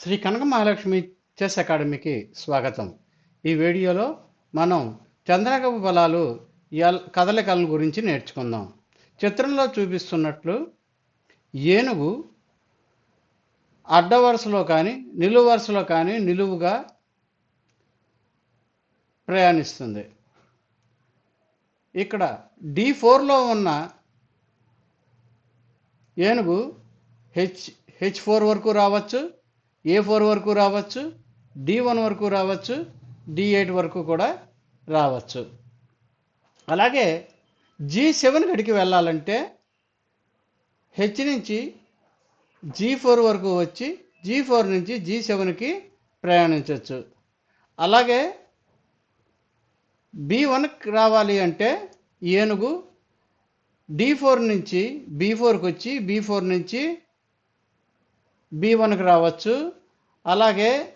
శ్రీ కనక Mahalakshmi chess అకాడమీకి స్వాగతం. ఈ వీడియోలో మనం చంద్రగపు బలాలు ఎల్ కదలికల గురించి నేర్చుకుందాం. చిత్రంలో చూపిస్తున్నట్లు ఏనుగు అడ్డ వరుసలో కానీ నిలువు వరుసలో కానీ నిలువుగా ప్రయాణిస్తుంది. ఇక్కడ డి ఫోర్లో ఉన్న ఏనుగు హెచ్ హెచ్ ఫోర్ వరకు రావచ్చు. ఏ ఫోర్ వరకు రావచ్చు డి వన్ వరకు రావచ్చు డి ఎయిట్ వరకు కూడా రావచ్చు. అలాగే జీ సెవెన్ గడికి వెళ్ళాలంటే హెచ్ నుంచి జీ ఫోర్ వరకు వచ్చి జీ ఫోర్ నుంచి జీ సెవెన్కి ప్రయాణించవచ్చు అలాగే బి వన్కి రావాలి అంటే ఏనుగు డి ఫోర్ నుంచి బి ఫోర్కి వచ్చి బి ఫోర్ నుంచి బి వన్కి రావచ్చు. అలాగే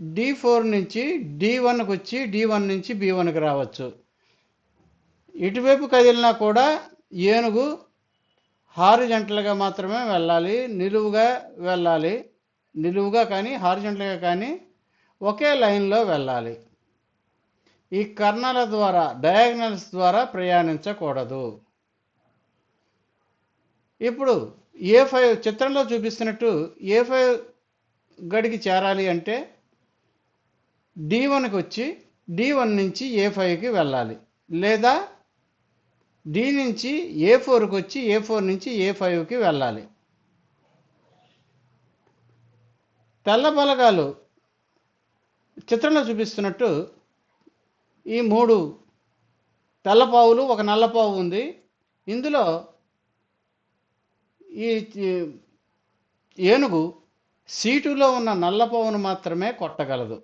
డి ఫోర్ నుంచి డి వన్కి వచ్చి డి వన్ నుంచి బి వన్కి రావచ్చు. ఇటువైపు కదిలినా కూడా ఏనుగు హారిజంటల్గా మాత్రమే వెళ్ళాలి. నిలువుగా వెళ్ళాలి. నిలువుగా కానీ హారిజంటల్గా కానీ ఒకే లైన్లో వెళ్ళాలి. ఈ కర్ణాల ద్వారా డయాగ్నల్స్ ద్వారా ప్రయాణించకూడదు. ఇప్పుడు ఏ ఫైవ్ చిత్రంలో చూపిస్తున్నట్టు ఏ ఫైవ్ గడికి చేరాలి అంటే డి వన్కి వచ్చి డి వన్ నుంచి ఏ ఫైవ్కి వెళ్ళాలి. లేదా డి నుంచి ఏ ఫోర్కి వచ్చి ఏ ఫోర్ నుంచి ఏ ఫైవ్కి వెళ్ళాలి. తెల్ల బలగాలు చిత్రంలో చూపిస్తున్నట్టు ఈ మూడు తెల్లపావులు ఒక నల్లపావు ఉంది. ఇందులో ఈ ఏనుగు సీటులో ఉన్న నల్లపావును మాత్రమే కొట్టగలదు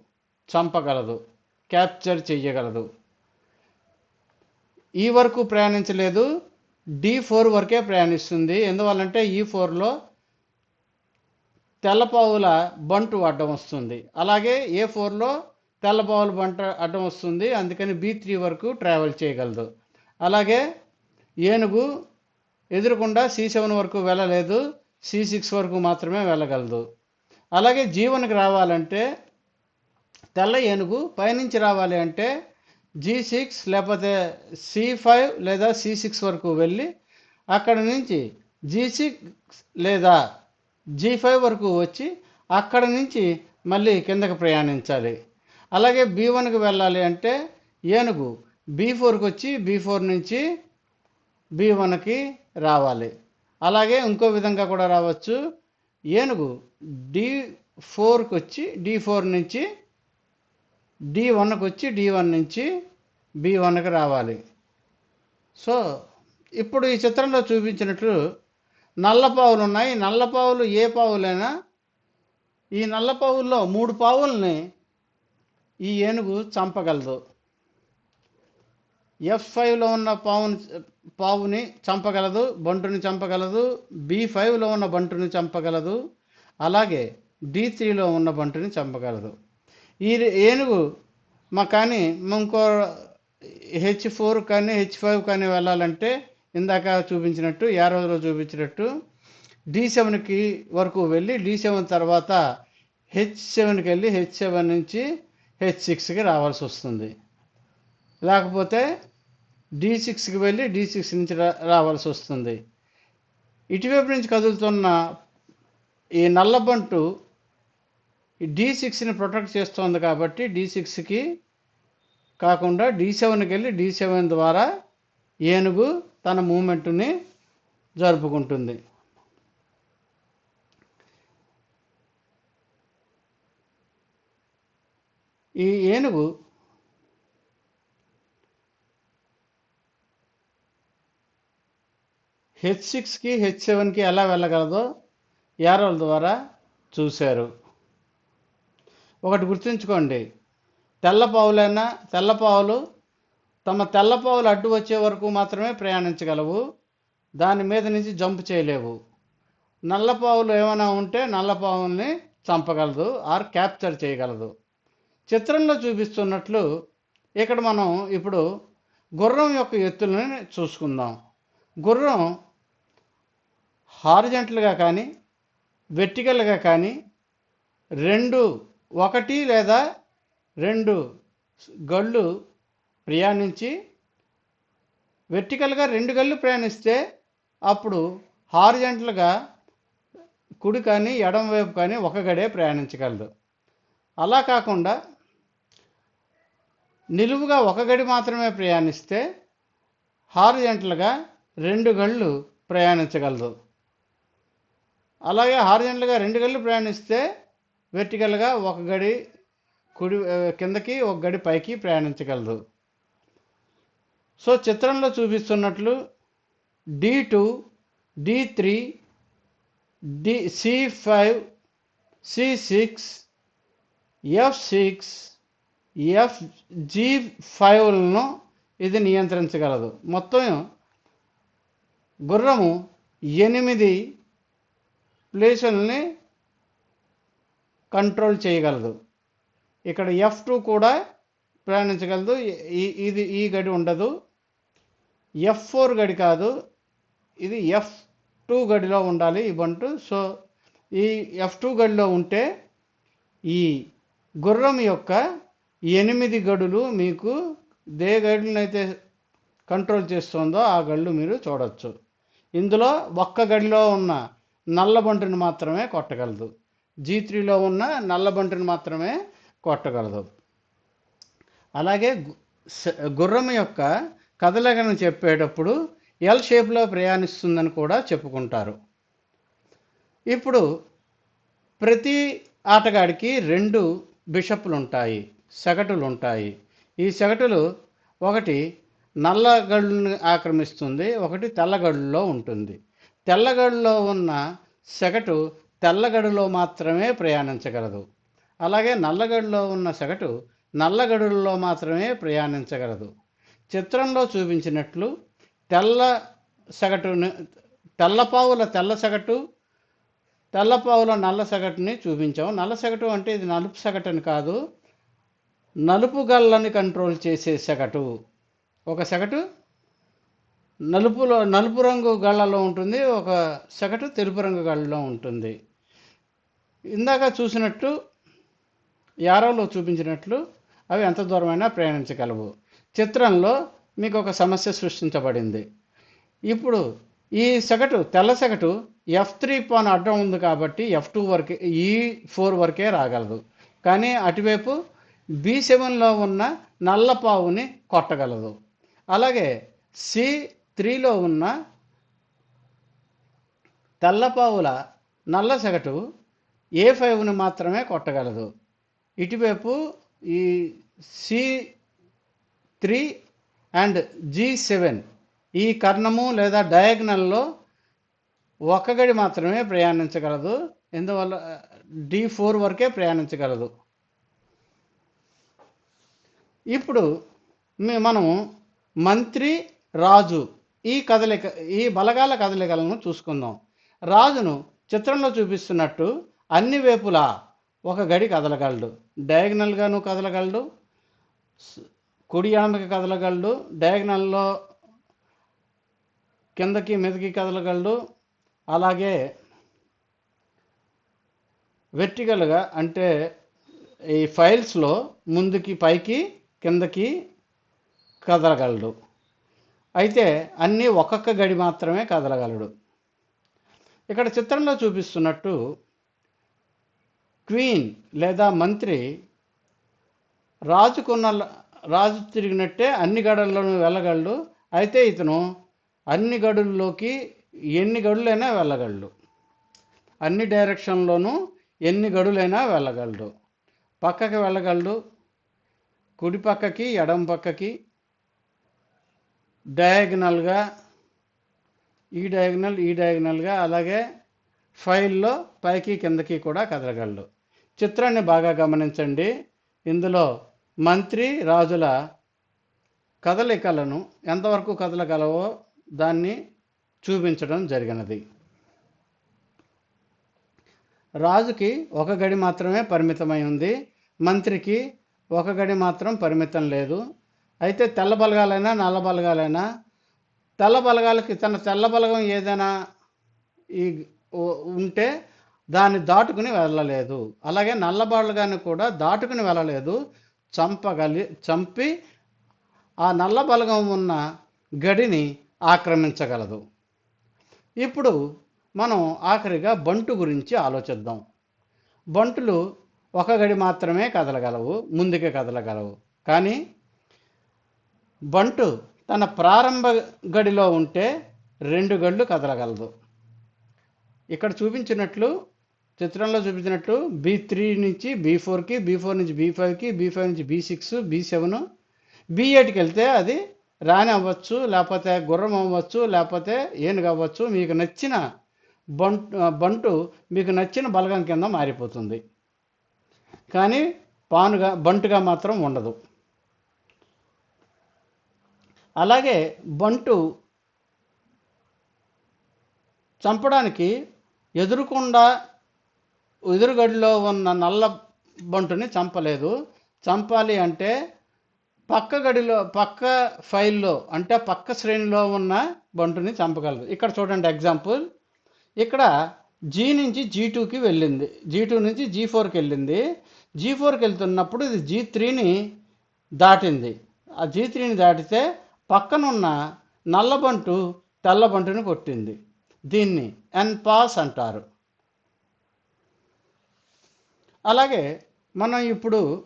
చంపగలదు క్యాప్చర్ చెయ్యగలదు. ఈ వరకు ప్రయాణించలేదు డి ఫోర్ వరకే ప్రయాణిస్తుంది. ఎందువల్లంటే ఈ ఫోర్లో తెల్లపావుల బంటు అడ్డం వస్తుంది. అలాగే ఏ ఫోర్లో తెల్లపావుల బంట అడ్డం వస్తుంది అందుకని బీ త్రీ వరకు ట్రావెల్ చేయగలదు. అలాగే ఏనుగు ఎదురకుండా సి సెవెన్ వరకు వెళ్ళలేదు సి సిక్స్ వరకు మాత్రమే వెళ్ళగలదు. అలాగే జీవన్కి రావాలంటే తెల్ల ఏనుగు పైనుంచి రావాలి అంటే జీ సిక్స్ లేకపోతే సి ఫైవ్ లేదా సి సిక్స్ వరకు వెళ్ళి అక్కడ నుంచి జీ సిక్స్ లేదా జీ ఫైవ్ వరకు వచ్చి అక్కడ నుంచి మళ్ళీ కిందకు ప్రయాణించాలి. అలాగే బీ వన్కి వెళ్ళాలి అంటే ఏనుగు బీ ఫోర్కి వచ్చి బీ ఫోర్ నుంచి బి వన్కి రావాలి. అలాగే ఇంకో విధంగా కూడా రావచ్చు. ఏనుగు డి ఫోర్కి వచ్చి డి ఫోర్ నుంచి డి వన్కి వచ్చి డి వన్ నుంచి బి వన్కి రావాలి. సో ఇప్పుడు ఈ చిత్రంలో చూపించినట్లు నల్ల పావులు ఉన్నాయి. నల్ల పావులు ఏ పావులైనా ఈ నల్ల పావుల్లో మూడు పావుల్ని ఈ ఏనుగు చంపగలదు. ఎఫ్ ఫైవ్లో ఉన్న పావుని పావుని చంపగలదు బంటుని చంపగలదు బి ఫైవ్లో ఉన్న బంటుని చంపగలదు అలాగే డి త్రీలో ఉన్న బంటుని చంపగలదు. ఈ ఏనుగు మా కానీ ఇంకో హెచ్ ఫోర్ కానీ హెచ్ ఫైవ్ కానీ వెళ్ళాలంటే ఇందాక చూపించినట్టు యారోలో చూపించినట్టు డి సెవెన్కి వరకు వెళ్ళి డి సెవెన్ తర్వాత హెచ్ సెవెన్కి వెళ్ళి హెచ్ సెవెన్ నుంచి హెచ్ సిక్స్కి రావాల్సి వస్తుంది. లేకపోతే డి సిక్స్కి వెళ్ళి డి సిక్స్ నుంచి రా రావాల్సి వస్తుంది. ఇటువైపు నుంచి కదులుతున్న ఈ నల్లబంటు డి సిక్స్ని ప్రొటెక్ట్ చేస్తోంది కాబట్టి డి సిక్స్కి కాకుండా డి సెవెన్కి వెళ్ళి డి సెవెన్ ద్వారా ఏనుగు తన మూమెంట్ని జరుపుకుంటుంది. ఈ ఏనుగు హెచ్ సిక్స్కి హెచ్ సెవెన్కి ఎలా వెళ్ళగలదో ఏరోల ద్వారా చూశారు. ఒకటి గుర్తుంచుకోండి. తెల్లపావులైనా తెల్లపావులు తమ తెల్లపావులు అడ్డు వచ్చే వరకు మాత్రమే ప్రయాణించగలవు. దాని మీద నుంచి జంప్ చేయలేవు. నల్లపావులు ఏమైనా ఉంటే నల్లపావుల్ని చంపగలదు ఆర్ క్యాప్చర్ చేయగలదు. చిత్రంలో చూపిస్తున్నట్లు ఇక్కడ మనం ఇప్పుడు గుర్రం యొక్క ఎత్తులని చూసుకుందాం. గుర్రం హారిజెంటల్గా కానీ వెర్టికల్గా కానీ రెండు ఒకటి లేదా రెండు గళ్ళు ప్రయాణించి వెర్టికల్గా రెండు గళ్ళు ప్రయాణిస్తే అప్పుడు హారిజెంటల్గా కుడి కానీ ఎడమ వైపు కానీ ఒక గడే ప్రయాణించగలదు. అలా కాకుండా నిలువుగా ఒక గడి మాత్రమే ప్రయాణిస్తే హారిజెంటల్గా రెండు గళ్ళు ప్రయాణించగలదు. అలాగే హారిజెంటల్గా రెండు గళ్ళు ప్రయాణిస్తే వెర్టికల్గా ఒక గడి కుడి కిందకి ఒక గడి పైకి ప్రయాణించగలదు. సో చిత్రంలో చూపిస్తున్నట్లు D two D three D C five C six F six F G ఫైవ్లను ఇది నియంత్రించగలదు. మొత్తం గుర్రము ఎనిమిది ప్లేసుల్ని కంట్రోల్ చేయగలదు. ఇక్కడ ఎఫ్ టూ కూడా ప్రయాణించగలదు. ఈ- ఇది ఈ గడి ఉండదు. ఎఫ్ ఫోర్ గడి కాదు. ఇది ఎఫ్ టూ గడిలో ఉండాలి ఈ బంటు సో ఈ ఎఫ్ టూ గడిలో ఉంటే ఈ గుర్రం యొక్క ఎనిమిది గడులు మీకు దే గడులనైతే కంట్రోల్ చేస్తుందో ఆ గళ్ళు మీరు చూడవచ్చు ఇందులో ఒక్క గడిలో ఉన్న నల్లబంటుని మాత్రమే కొట్టగలదు. జీ త్రీలో ఉన్న నల్లబంటుని మాత్రమే కొట్టగలదు. అలాగే గుర్రం యొక్క కదలగను చెప్పేటప్పుడు ఎల్ షేప్లో ప్రయాణిస్తుందని కూడా చెప్పుకుంటారు. ఇప్పుడు ప్రతి ఆటగాడికి రెండు బిషప్లు ఉంటాయి సగటులు ఉంటాయి ఈ సగటులు ఒకటి నల్లగళ్ళను ఆక్రమిస్తుంది ఒకటి తెల్లగళ్ళులో ఉంటుంది. తెల్లగడులో ఉన్న సగటు తెల్లగడులో మాత్రమే ప్రయాణించగలదు. అలాగే నల్లగడులో ఉన్న సగటు నల్లగడుల్లో మాత్రమే ప్రయాణించగలదు. చిత్రంలో చూపించినట్లు తెల్ల సగటును తెల్లపావుల తెల్ల సగటు తెల్లపావుల నల్ల సగటుని చూపించాం. నల్ల సగటు అంటే ఇది నలుపు సగటు అని కాదు నలుపు గళ్ళని కంట్రోల్ చేసే సగటు. ఒక సగటు నలుపులో నలుపు రంగు గళ్ళలో ఉంటుంది ఒక సగటు తెలుపు రంగు గళ్ళలో ఉంటుంది. ఇందాక చూసినట్టు యారోలో చూపించినట్లు అవి ఎంత దూరమైనా ప్రయాణించగలవు. చిత్రంలో మీకు ఒక సమస్య సృష్టించబడింది. ఇప్పుడు ఈ సగటు తెల్ల సగటు ఎఫ్ త్రీ పాన్ అడ్డం ఉంది కాబట్టి ఎఫ్ టూ వరకే ఈ ఫోర్ వరకే రాగలదు. కానీ అటువైపు బి సెవెన్లో ఉన్న నల్ల పావుని కొట్టగలదు. అలాగే సి త్రీలో ఉన్న తెల్లపావుల నల్ల సగటు ఏ ఫైవ్ని మాత్రమే కొట్టగలదు. ఇటువైపు ఈ C three and G seven ఈ కర్ణము లేదా డయాగ్నల్లో ఒక్క గడి మాత్రమే ప్రయాణించగలదు. ఎందువల్ల డి ఫోర్ వరకే ప్రయాణించగలదు. ఇప్పుడు మనము మంత్రి రాజు ఈ కదలిక ఈ బలగాల కదలికలను చూసుకుందాం. రాజును చిత్రంలో చూపిస్తున్నట్టు అన్ని వైపులా ఒక గడి కదలగలడు. డయాగ్నల్గాను కదలగలడు. కుడి ఎడమకి కదలగలడు. డయాగ్నల్లో కిందకి మెదకి కదలగలడు. అలాగే వెర్టికల్గా అంటే ఈ ఫైల్స్లో ముందుకి పైకి కిందకి కదలగలడు. అయితే అన్నీ ఒక్కొక్క గడి మాత్రమే కదలగలడు. ఇక్కడ చిత్రంలో చూపిస్తున్నట్టు క్వీన్ లేదా మంత్రి రాజుకున్న రాజు తిరిగినట్టే అన్ని గడుల్లోనూ వెళ్ళగలడు. అయితే ఇతను అన్ని గడుల్లోకి ఎన్ని గడులైనా వెళ్ళగలడు. అన్ని డైరెక్షన్లోనూ ఎన్ని గడులైనా వెళ్ళగలడు. పక్కకి వెళ్ళగలడు. కుడి పక్కకి ఎడం పక్కకి డయాగ్నల్గా ఈ డయాగ్నల్ ఈ డయాగ్నల్గా అలాగే ఫైల్లో పైకి కిందకి కూడా కదలగలడు. చిత్రాన్ని బాగా గమనించండి. ఇందులో మంత్రి రాజుల కదలికలను ఎంతవరకు కదలగలవో దాన్ని చూపించడం జరిగినది. రాజుకి ఒక గడి మాత్రమే పరిమితమై ఉంది. మంత్రికి ఒక గడి మాత్రం పరిమితం లేదు. అయితే తెల్ల బలగాలైనా నల్ల బలగాలైనా తెల్ల బలగాలకి తన తెల్ల బలగం ఏదైనా ఈ ఉంటే దాన్ని దాటుకుని వెళ్ళలేదు. అలాగే నల్ల బలగాన్ని కూడా దాటుకుని వెళ్ళలేదు. చంపగలి చంపి ఆ నల్ల బలగం ఉన్న గడిని ఆక్రమించగలదు. ఇప్పుడు మనం ఆఖరిగా బంటు గురించి ఆలోచిద్దాం. బంటులు ఒక గడి మాత్రమే కదలగలవు ముందుకే కదలగలవు. కానీ బంటు తన ప్రారంభ గడిలో ఉంటే రెండు గళ్ళు కదలగలదు. ఇక్కడ చూపించినట్లు చిత్రంలో చూపించినట్లు బీ త్రీ నుంచి బీ ఫోర్కి బీ ఫోర్ నుంచి బీ ఫైవ్కి బీ ఫైవ్ నుంచి B six B seven B ఎయిట్కి వెళ్తే అది రాణి అవ్వచ్చు లేకపోతే గుర్రం అవ్వచ్చు లేకపోతే ఏనుగు అవ్వచ్చు. మీకు నచ్చిన బంటు బంటు మీకు నచ్చిన బలగం కింద మారిపోతుంది. కానీ పానుగా బంటుగా మాత్రం ఉండదు. అలాగే బంటు చంపడానికి ఎదురుకుండా ఎదురుగడిలో ఉన్న నల్ల బంటుని చంపలేదు. చంపాలి అంటే పక్క గడిలో పక్క ఫైల్లో అంటే పక్క శ్రేణిలో ఉన్న బంటుని చంపగలదు. ఇక్కడ చూడండి ఎగ్జాంపుల్. ఇక్కడ జీ నుంచి జీ టూకి వెళ్ళింది. జీ టూ నుంచి జీ ఫోర్కి వెళ్ళింది. జీ ఫోర్కి వెళ్తున్నప్పుడు ఇది జీ త్రీని దాటింది. ఆ జీ త్రీని దాటితే పక్కనున్న నల్లబంటు తెల్లబంటుని కొట్టింది. దీన్ని ఎన్ పాస్ అంటారు. అలాగే మనం ఇప్పుడు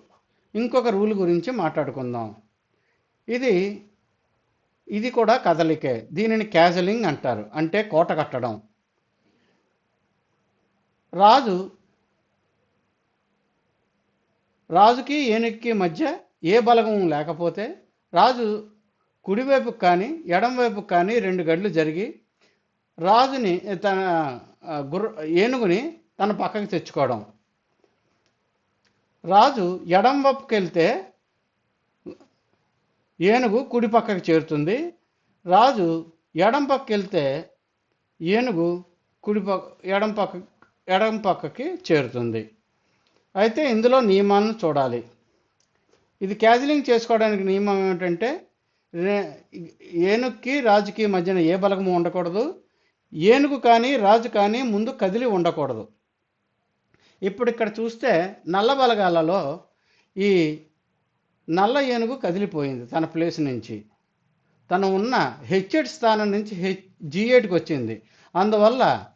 ఇంకొక రూల్ గురించి మాట్లాడుకుందాం. ఇది ఇది కూడా కదలికే దీనిని క్యాజలింగ్ అంటారు అంటే కోట కట్టడం. రాజు రాజుకి ఏనుగుకి మధ్య ఏ బలగం లేకపోతే రాజు కుడివైపు కానీ ఎడంవైపు కానీ రెండు గడ్లు జరిగి రాజుని తన గుర్ర ఏనుగుని తన పక్కకి తెచ్చుకోవడం. రాజు ఎడం వైపుకి వెళ్తే ఏనుగు కుడి పక్కకి చేరుతుంది. రాజు ఎడం పక్కకి వెళ్తే ఏనుగు కుడి పక్క ఎడం పక్క ఎడం పక్కకి చేరుతుంది. అయితే ఇందులో నియమాలను చూడాలి. ఇది క్యాజిలింగ్ చేసుకోవడానికి నియమం ఏమిటంటే ఏనుగుకి రాజుకి మధ్యన ఏ బలగము ఉండకూడదు? ఏనుగు కానీ రాజు కానీ ముందు కదిలి ఉండకూడదు. ఇప్పుడు ఇక్కడ చూస్తే నల్ల బలగాలలో ఈ నల్ల ఏనుగు కదిలిపోయింది తన ప్లేస్ నుంచి. తను ఉన్న హెచ్ఎడ్ స్థానం నుంచి హెచ్ జీ వచ్చింది. అందువల్ల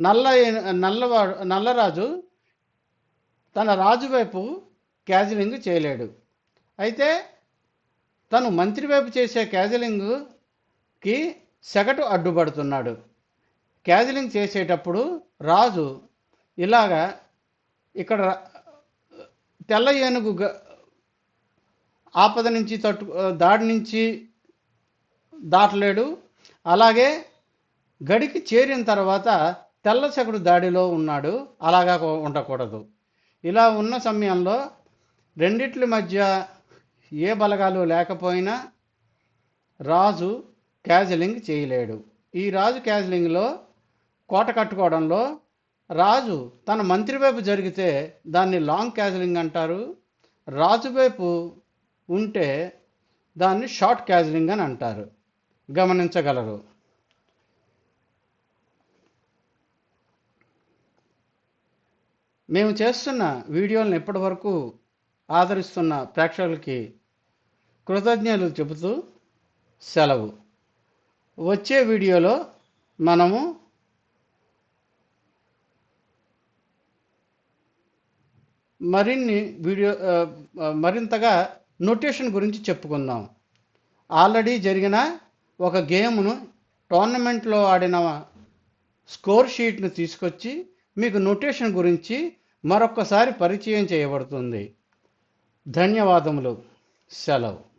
నల్ల నల్లవాడు నల్లరాజు తన రాజు వైపు క్యాజలింగ్ చేయలేడు. అయితే తను మంత్రి వైపు చేసే క్యాజిలింగ్కి సెగటు అడ్డుపడుతున్నాడు. క్యాజిలింగ్ చేసేటప్పుడు రాజు ఇలాగా ఇక్కడ తెల్ల ఏనుగు గ- ఆపద నుంచి తట్టు దాడి నుంచి దాటలేడు. అలాగే గడికి చేరిన తర్వాత తెల్ల సగడు దాడిలో ఉన్నాడు. అలాగా ఉండకూడదు. ఇలా ఉన్న సమయంలో రెండిట్ల మధ్య ఏ బలగాలు లేకపోయినా రాజు క్యాజలింగ్ చేయలేడు. ఈ రాజు క్యాజలింగ్లో కోట కట్టుకోవడంలో రాజు తన మంత్రి వైపు జరిగితే దాన్ని లాంగ్ క్యాజలింగ్ అంటారు. రాజు వైపు ఉంటే దాన్ని షార్ట్ క్యాజలింగ్ అని అంటారు. గమనించగలరు. మేము చేస్తున్న వీడియోలను ఇప్పటివరకు ఆదరిస్తున్న ప్రేక్షకులకి కృతజ్ఞతలు చెబుతూ సెలవు. వచ్చే వీడియోలో మనము మరిన్ని వీడియో మరింతగా నోటేషన్ గురించి చెప్పుకుందాం. ఆల్రెడీ జరిగిన ఒక గేమ్ను టోర్నమెంట్లో ఆడిన స్కోర్ షీట్ను తీసుకొచ్చి మీకు నోటేషన్ గురించి మరొక్కసారి పరిచయం చేయబడుతుంది. ధన్యవాదములు. సెలవు.